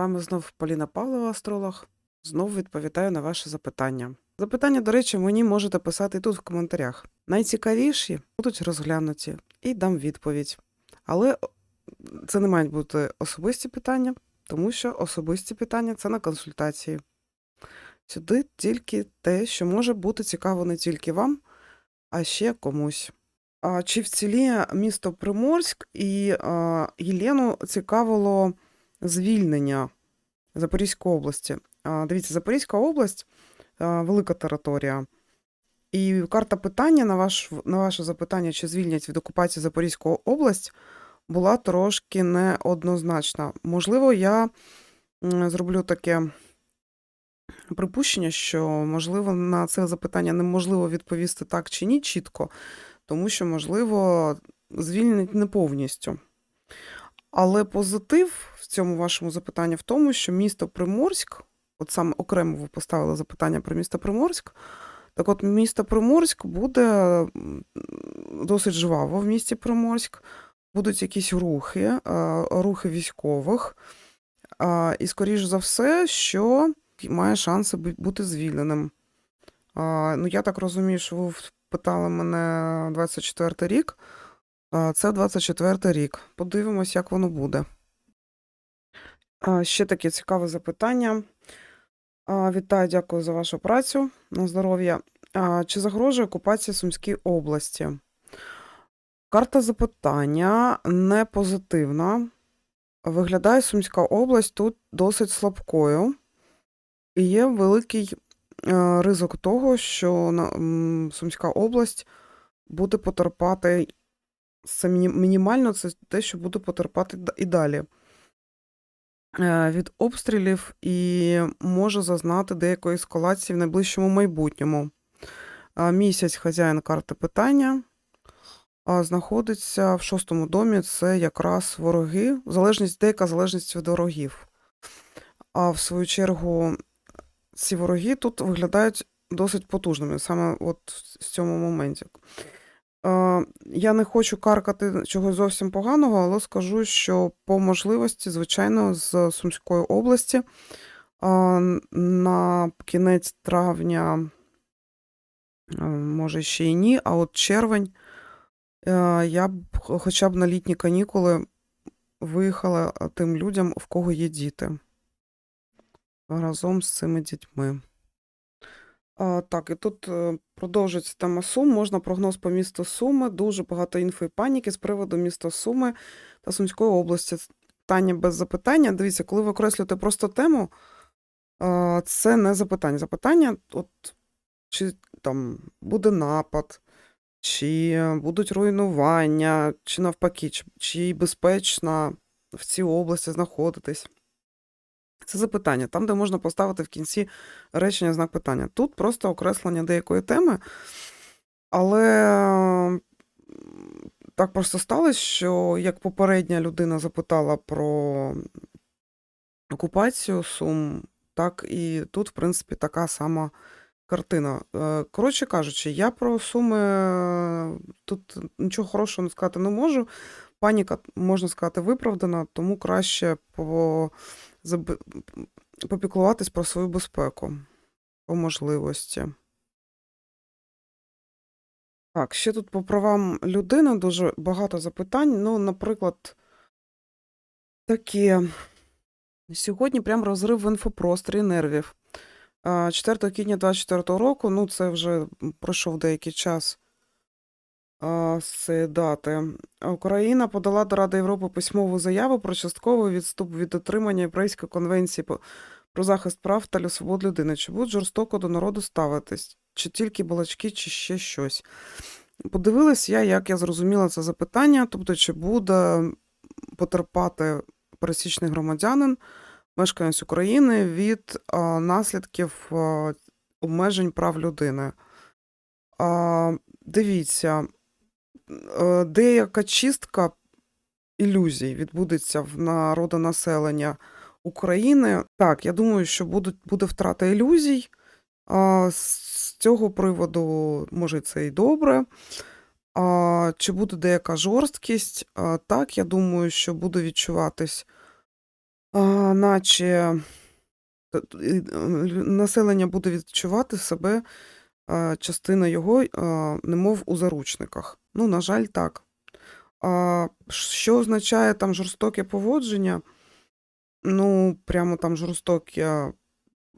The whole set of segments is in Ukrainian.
вами знов Поліна Павлова, астролог. Знов відповідаю на ваше запитання. Запитання, до речі, мені можете писати тут в коментарях. Найцікавіші будуть розглянуті і дам відповідь. Але це не мають бути особисті питання, тому що особисті питання це на консультації. Сюди тільки те, що може бути цікаво не тільки вам, а ще комусь. А, чи вціліє місто Приморськ і а, Єлену цікавило звільнення Запорізької області. Дивіться, Запорізька область велика територія. І карта питання на, ваш, на ваше запитання, чи звільнять від окупації Запорізьку область, була трошки неоднозначна. Можливо, я зроблю таке припущення, що, можливо, на це запитання неможливо відповісти так чи ні чітко, тому що, можливо, звільнять не повністю. Але позитив цьому вашому запитанні в тому, що місто Приморськ, от саме окремо ви поставили запитання про місто Приморськ. Так от, місто Приморськ буде досить жваво в місті Приморськ. Будуть якісь рухи, рухи військових. І, скоріш за все, що має шанси бути звільненим. Ну, я так розумію, що ви питали мене 24 рік. Це 24 рік. Подивимось, як воно буде. Ще таке цікаве запитання. Вітаю, дякую за вашу працю на здоров'я. Чи загрожує окупація Сумській області? Карта запитання не позитивна. Виглядає Сумська область тут досить слабкою. І є великий е, ризик того, що Сумська область буде потерпати це мінімально, це те, що буде потерпати і далі. Е, Від обстрілів і може зазнати деякої ескалації в найближчому майбутньому. Місяць хазяїн карти питання знаходиться в шостому домі. Це якраз вороги, залежність, деяка залежність від ворогів. А в свою чергу, ці вороги тут виглядають досить потужними, саме от в цьому моменті. Е, Я не хочу каркати чогось зовсім поганого, але скажу, що по можливості, звичайно, з Сумської області на кінець травня, е, може ще й ні, а от червень е, я б хоча б на літні канікули виїхала е, тим людям, в кого є діти, разом з цими дітьми. Так, і тут е, продовжується тема Сум. Можна прогноз по місту Суми. Дуже багато інфи і паніки з приводу міста Суми та Сумської області. Питання без запитання. Дивіться, коли ви окреслюєте просто тему, це не запитання. Запитання, от чи там буде напад, чи будуть руйнування, чи навпаки, чи, чи безпечно в цій області знаходитись. Це запитання, там, де можна поставити в кінці речення знак питання. Тут просто окреслення деякої теми, але так просто сталося, що як попередня людина запитала про окупацію Сум, так і тут, в принципі, така сама картина. Е, Коротше кажучи, я про Суми е, тут нічого хорошого не сказати не можу. Паніка, можна сказати, виправдана, тому краще по попіклуватись про свою безпеку по можливості. Так, ще тут по правам людини дуже багато запитань. Ну, наприклад, таке. Сьогодні прям розрив в інфопросторі нервів. А, 4 квітня 24 року, ну це вже пройшов деякий час дати. Україна подала до Ради Європи письмову заяву про частковий відступ від дотримання Європейської конвенції про захист прав та свобод людини. Чи будуть жорстоко до народу ставитись? Чи тільки балачки, чи ще щось? Подивилась я, як я зрозуміла це запитання, тобто, чи буде потерпати пересічний громадянин, мешканець України від а, наслідків а, обмежень прав людини. А, дивіться, деяка чистка ілюзій відбудеться в народонаселення України. Так, я думаю, що будуть, буде втрата ілюзій. А, з цього приводу, може, це і добре. А, чи буде деяка жорсткість? А, так, я думаю, що буде відчуватись а, наче е, лю- населення буде відчувати себе, частина його, немов у заручниках. Ну, на жаль, так. Що означає там жорстоке поводження? Ну, прямо там жорстоке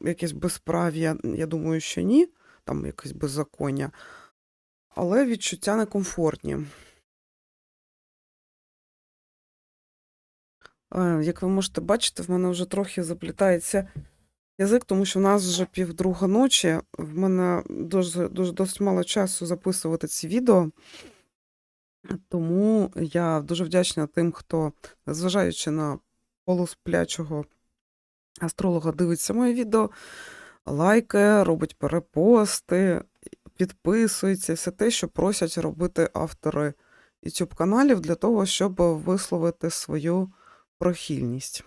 якесь безправ'я, я думаю, що ні, там якесь беззаконня, але відчуття некомфортні. Е, Як ви можете бачити, в мене вже трохи заплітається язик, тому що в нас вже півдруга ночі. В мене дуже, дуже досить мало часу записувати ці відео. Тому я дуже вдячна тим, хто, незважаючи на полусплячого астролога, дивиться моє відео, лайкає, робить перепости, підписується, все те, що просять робити автори YouTube каналів для того, щоб висловити свою прохильність.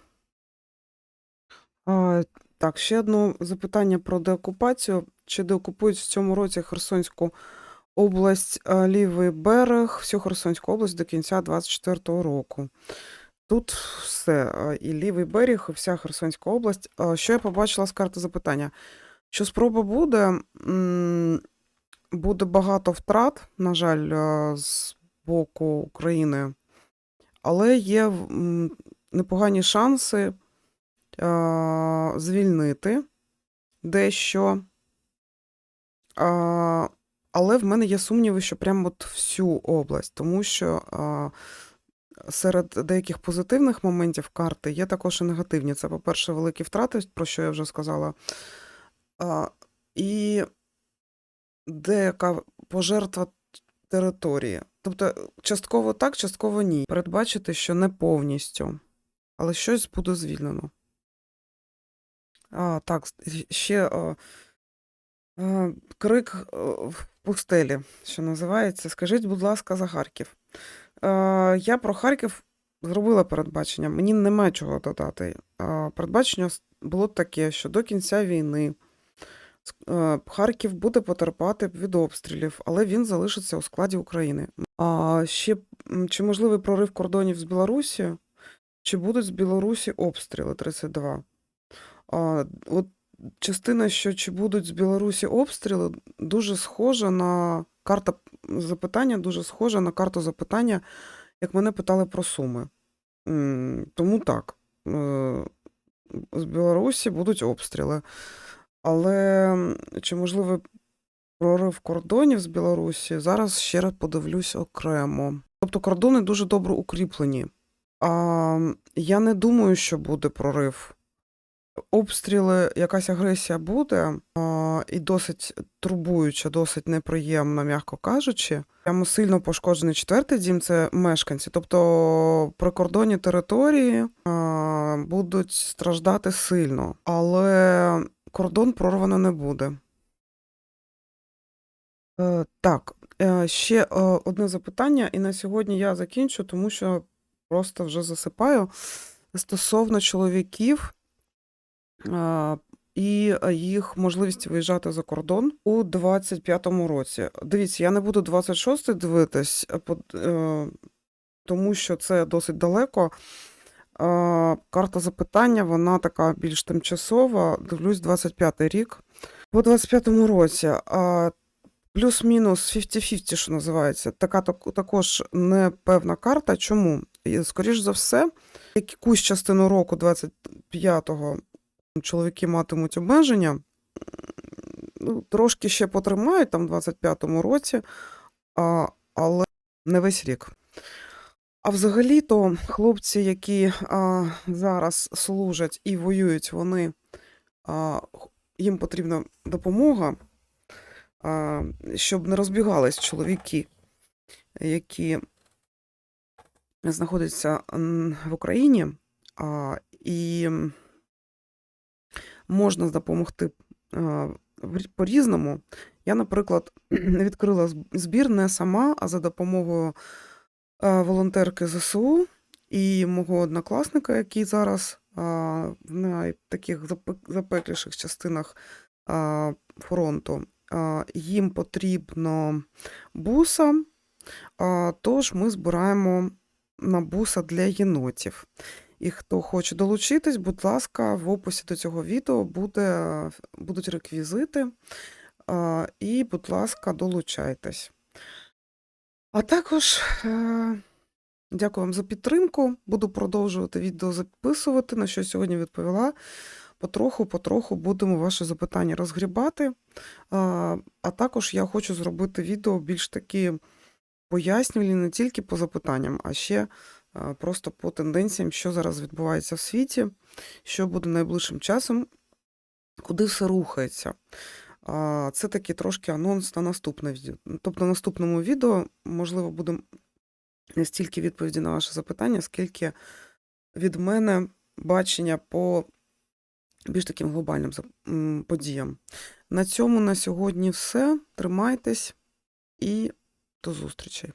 Так, ще одне запитання про деокупацію. Чи деокупують в цьому році Херсонську область, лівий берег, всю Херсонську область до кінця 2024 року? Тут все. І лівий берег, і вся Херсонська область. Що я побачила з карти запитання? Що спроба буде, буде багато втрат, на жаль, з боку України, але є непогані шанси звільнити дещо. А, але в мене є сумніви, що прямо от всю область, тому що а, серед деяких позитивних моментів карти є також і негативні. Це, по-перше, великі втрати, про що я вже сказала. І деяка пожертва території. Тобто, частково так, частково ні. Передбачити, що не повністю, але щось буде звільнено. А, так, ще а, а, крик в пустелі, що називається. Скажіть, будь ласка, за Харків. А, я про Харків зробила передбачення. Мені немає чого додати. А, передбачення було таке, що до кінця війни е, Харків буде потерпати від обстрілів, але він залишиться у складі України. А ще чи можливий прорив кордонів з Білорусі? Чи будуть з Білорусі обстріли 32? А, от частина, що чи будуть з Білорусі обстріли, дуже схожа на карта запитання, дуже схожа на карту запитання, як мене питали про Суми. Тому так, е, з Білорусі будуть обстріли. Але чи можливий прорив кордонів з Білорусі? Зараз ще раз подивлюсь окремо. Тобто кордони дуже добре укріплені. А, я не думаю, що буде прорив. Обстріли, якась агресія буде, а, і досить турбуюча, досить неприємна, м'яко кажучи. Прямо сильно пошкоджений четвертий дім це мешканці. Тобто прикордонні території а, будуть страждати сильно, але кордон прорвано не буде. Е, так, е, ще е, одне запитання, і на сьогодні я закінчу, тому що просто вже засипаю. Стосовно чоловіків і їх можливість виїжджати за кордон у 25-му році. Дивіться, я не буду 26-й дивитись, по- е, тому що це досить далеко. Карта запитання, вона така більш тимчасова. Дивлюсь, 25-й рік. По 25-му році. Плюс-мінус 50-50, що називається. Така так- також непевна карта. Чому? І, Скоріш за все, якусь частину року 25-го чоловіки матимуть обмеження. Ну, трошки ще потримають там в 25-му році, а, але не весь рік. А взагалі-то хлопці, які а, зараз служать і воюють, вони а, їм потрібна допомога, а, щоб не розбігались чоловіки, які знаходяться в Україні, а, і можна допомогти рі- по-різному. Я, наприклад, відкрила збір не сама, а за допомогою волонтерки ЗСУ і мого однокласника, який зараз а, в запек- запекліших частинах фронту. Їм потрібно буса, тож ми збираємо на буса для єнотів. І хто хоче долучитись, будь ласка, в описі до цього відео буде, будуть реквізити. І, будь ласка, долучайтесь. А також е, дякую вам за підтримку. Буду продовжувати відео записувати, на що сьогодні відповіла. Потроху, потроху будемо ваші запитання розгрібати. А, також я хочу зробити відео більш такі пояснювальні не тільки по запитанням, а ще просто по тенденціям, що зараз відбувається в світі, що буде найближчим часом, куди все рухається. Це такий трошки анонс на наступне відео. Тобто, в наступному відео, можливо, буде не стільки відповіді на ваше запитання, скільки від мене бачення по більш таким глобальним подіям. На цьому на сьогодні все. Тримайтесь і до зустрічей.